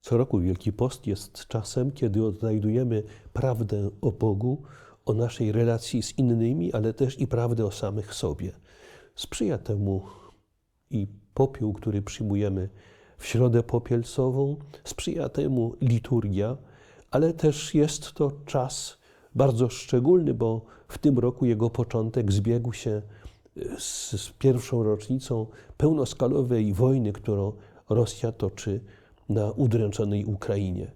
Co roku Wielki Post jest czasem, kiedy odnajdujemy prawdę o Bogu, o naszej relacji z innymi, ale też i prawdę o samych sobie. Sprzyja temu i popiół, który przyjmujemy w środę popielcową, sprzyja temu liturgia, ale też jest to czas bardzo szczególny, bo w tym roku jego początek zbiegł się z, z pierwszą rocznicą pełnoskalowej wojny, którą Rosja toczy na udręczonej Ukrainie.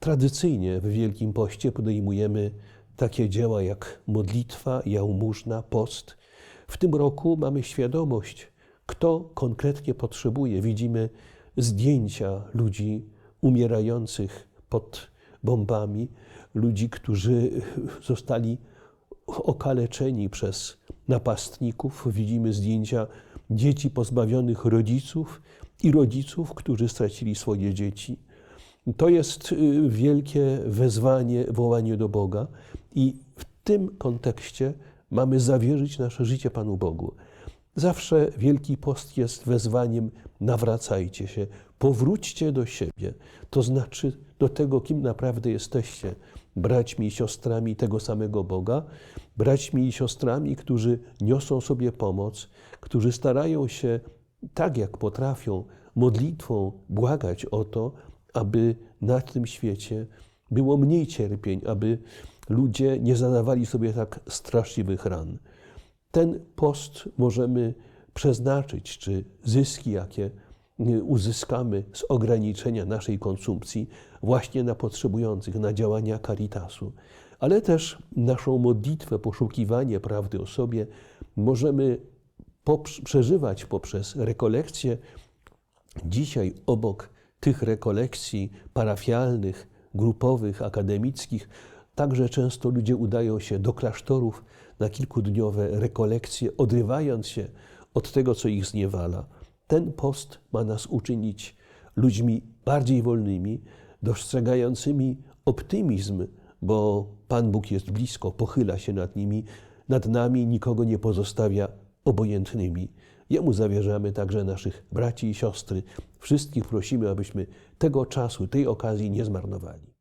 Tradycyjnie w Wielkim Poście podejmujemy takie dzieła jak modlitwa, jałmużna, post. W tym roku mamy świadomość, kto konkretnie potrzebuje. Widzimy zdjęcia ludzi umierających pod bombami, ludzi, którzy zostali okaleczeni przez napastników. Widzimy zdjęcia dzieci pozbawionych rodziców i rodziców, którzy stracili swoje dzieci. To jest y, wielkie wezwanie, wołanie do Boga, i w tym kontekście mamy zawierzyć nasze życie Panu Bogu. Zawsze Wielki Post jest wezwaniem: nawracajcie się, powróćcie do siebie, to znaczy do tego, kim naprawdę jesteście, braćmi i siostrami tego samego Boga, braćmi i siostrami, którzy niosą sobie pomoc, którzy starają się tak jak potrafią, modlitwą błagać o to, aby na tym świecie było mniej cierpień, aby ludzie nie zadawali sobie tak straszliwych ran. Ten post możemy przeznaczyć, czy zyski, jakie uzyskamy z ograniczenia naszej konsumpcji, właśnie na potrzebujących, na działania caritasu, ale też naszą modlitwę, poszukiwanie prawdy o sobie możemy przeżywać poprzez rekolekcje. Dzisiaj obok tych rekolekcji parafialnych, grupowych, akademickich, także często ludzie udają się do klasztorów na kilkudniowe rekolekcje, odrywając się od tego, co ich zniewala. Ten post ma nas uczynić ludźmi bardziej wolnymi, dostrzegającymi optymizm, bo Pan Bóg jest blisko, pochyla się nad nimi, nad nami, nikogo nie pozostawia obojętnymi. Jemu zawierzamy także naszych braci i siostry. Wszystkich prosimy, abyśmy tego czasu, tej okazji nie zmarnowali.